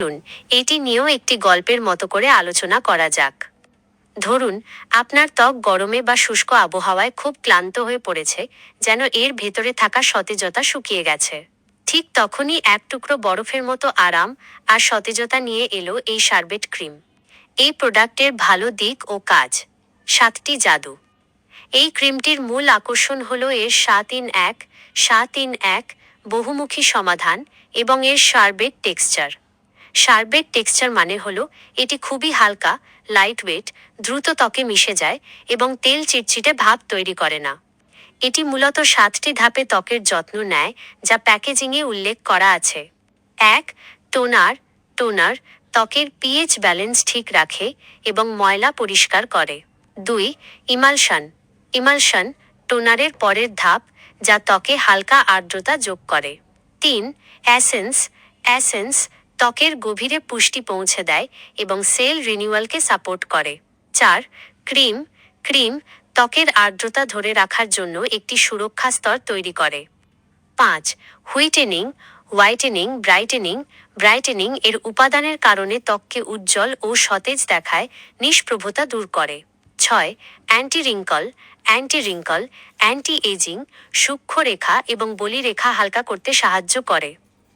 চলুন, এটি নিয়েও একটি গল্পের মতো করে আলোচনা করা যাক। ধরুন, আপনার ত্বক গরমে বা শুষ্ক আবহাওয়ায় খুব ক্লান্ত হয়ে পড়েছে, যেন এর ভেতরে থাকা সতেজতা শুকিয়ে গেছে। ঠিক তখনই এক টুকরো বরফের মতো আরাম আর সতেজতা নিয়ে এলো এই শারবেট ক্রিম। এই প্রোডাক্টের ভালো দিক ও কাজ। সাতটি জাদু। এই ক্রিমটির মূল আকর্ষণ হল এর সাত ইন এক, সাত ইন এক বহুমুখী সমাধান এবং এর শারবেট টেক্সচার। শারবেট টেক্সচার মানে হল, এটি খুবই হালকা লাইট ওয়েট দ্রুত ত্বকে মিশে যায় এবং তেল চিটচিটে ভাব তৈরি করে না। এটি মূলত সাতটি ধাপে ত্বকের যত্ন নেয়, যা প্যাকেজিংয়ে উল্লেখ করা আছে। এক, টোনার। টোনার ত্বকের পিএইচ ব্যালেন্স ঠিক রাখে এবং ময়লা পরিষ্কার করে। দুই, ইমালশন। ইমালশন টোনারের পরের ধাপ, যা ত্বকে হালকা আর্দ্রতা যোগ করে। তিন, অ্যাসেন্স। অ্যাসেন্স ত্বকের গভীরে পুষ্টি পৌঁছে দেয় এবং সেল রিনিউয়ালকে সাপোর্ট করে। চার, ক্রিম। ক্রিম ত্বকের আর্দ্রতা ধরে রাখার জন্য একটি সুরক্ষা স্তর তৈরি করে। পাঁচ, হুইটেনিং। Whitening, brightening. ব্রাইটেনিং এর উপাদানের কারণে ত্বককে উজ্জ্বল ও সতেজ দেখায়, নিষ্প্রভতা দূর করে। ছয় anti wrinkle anti wrinkle anti ageing সূক্ষ্ম রেখা এবং বলিরেখা হালকা করতে সাহায্য করে।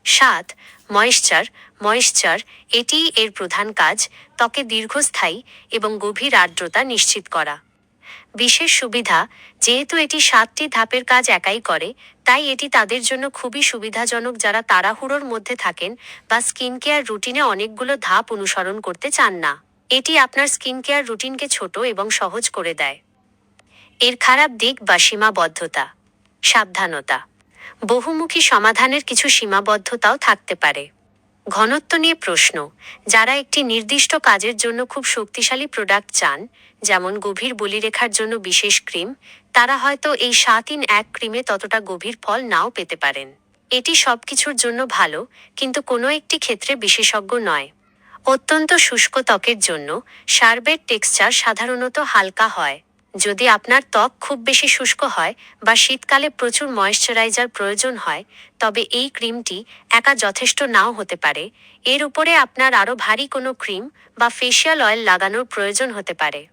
সাত ময়েশ্চার ময়েশ্চার এটিই এর প্রধান কাজ, ত্বকে দীর্ঘস্থায়ী এবং গভীর আর্দ্রতা নিশ্চিত করা। বিশেষ সুবিধা, যেহেতু এটি সাতটি ধাপের কাজ একাই করে, তাই এটি তাদের জন্য খুবই সুবিধাজনক যারা তাড়াহুড়োর মধ্যে থাকেন বা স্কিন কেয়ার রুটিনে অনেকগুলো ধাপ অনুসরণ করতে চান না। এটি আপনার স্কিন কেয়ার রুটিনকে ছোট এবং সহজ করে দেয়। এর খারাপ দিক বা সীমাবদ্ধতা। সাবধানতা। বহুমুখী সমাধানের কিছু সীমাবদ্ধতাও থাকতে পারে। ঘনত্ব নিয়ে প্রশ্ন। যারা একটি নির্দিষ্ট কাজের জন্য খুব শক্তিশালী প্রোডাক্ট চান, যেমন গভীর বলিরেখার জন্য বিশেষ ক্রিম, তারা হয়তো এই সাত ইন এক ক্রিমে ততটা গভীর ফল নাও পেতে পারেন। এটি সবকিছুর জন্য ভালো, কিন্তু কোনো একটি ক্ষেত্রে বিশেষজ্ঞ নয়। অত্যন্ত শুষ্ক ত্বকের জন্য সার্বের টেক্সচার সাধারণত হালকা হয়। যদি আপনার ত্বক খুব বেশি শুষ্ক হয় বা শীতকালে প্রচুর ময়েশ্চারাইজার প্রয়োজন হয়, তবে এই ক্রিমটি একা যথেষ্ট নাও হতে পারে। এর উপরে আপনার আরও ভারী কোনো ক্রিম বা ফেসিয়াল অয়েল লাগানোর প্রয়োজন হতে পারে।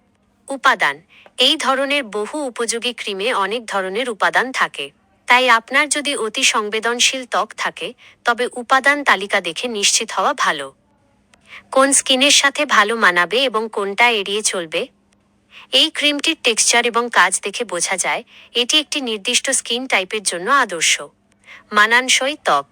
উপাদান। এই ধরনের বহু উপযোগী ক্রিমে অনেক ধরনের উপাদান থাকে। তাই আপনার যদি অতি সংবেদনশীল ত্বক থাকে, তবে উপাদান তালিকা দেখে নিশ্চিত হওয়া ভালো। কোন স্কিনের সাথে ভালো মানাবে এবং কোনটা এড়িয়ে চলবে? এই ক্রিমটির টেক্সচার এবং কাজ দেখে বোঝা যায় এটি একটি নির্দিষ্ট স্কিন টাইপের জন্য আদর্শ। মানানসই ত্বক।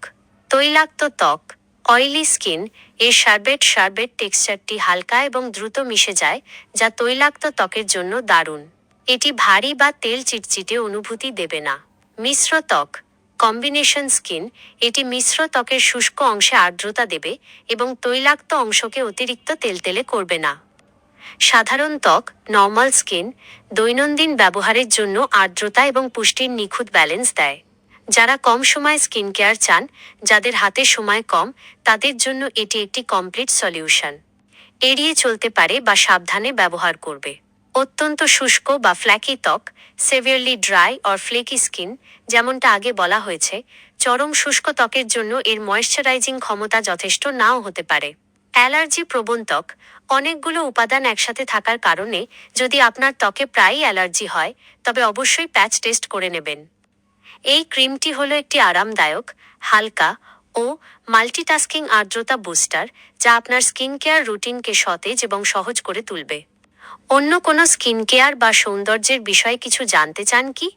তৈলাক্ত ত্বক অয়েলি স্কিন এর শার্বেট শার্বেট টেক্সচারটি হালকা এবং দ্রুত মিশে যায়, যা তৈলাক্ত ত্বকের জন্য দারুণ। এটি ভারী বা তেল চিটচিটে অনুভূতি দেবে না। মিশ্র ত্বক, কম্বিনেশন স্কিন, এটি মিশ্র ত্বকের শুষ্ক অংশে আর্দ্রতা দেবে এবং তৈলাক্ত অংশকে অতিরিক্ত তেলতেলে করবে না। সাধারণ ত্বক নর্মাল স্কিন দৈনন্দিন ব্যবহারের জন্য আর্দ্রতা এবং পুষ্টির নিখুঁত ব্যালেন্স দেয়। যারা কম সময় স্কিন কেয়ার চান, যাদের হাতে সময় কম, তাদের জন্য এটি একটি কমপ্লিট সলিউশন এড়িয়ে চলতে পারে বা সাবধানে ব্যবহার করবে। অত্যন্ত শুষ্ক বা ফ্ল্যাকি ত্বক severely dry or flaky skin যেমনটা আগে বলা হয়েছে, চরম শুষ্ক ত্বকের জন্য এর ময়েশ্চারাইজিং ক্ষমতা যথেষ্ট নাও হতে পারে। অ্যালার্জি প্রবণ ত্বক অনেকগুলো উপাদান একসাথে থাকার কারণে যদি আপনার ত্বকে প্রায়ই অ্যালার্জি হয়, তবে অবশ্যই প্যাচ টেস্ট করে নেবেন। এই ক্রিমটি হলো একটি আরামদায়ক, হালকা ও মাল্টিটাস্কিং আর্দ্রতা বুস্টার যা আপনার স্কিন কেয়ার রুটিনকে সতেজ এবং সহজ করে তুলবে। অন্য কোনো স্কিন কেয়ার বা সৌন্দর্যের বিষয়ে কিছু জানতে চান কি?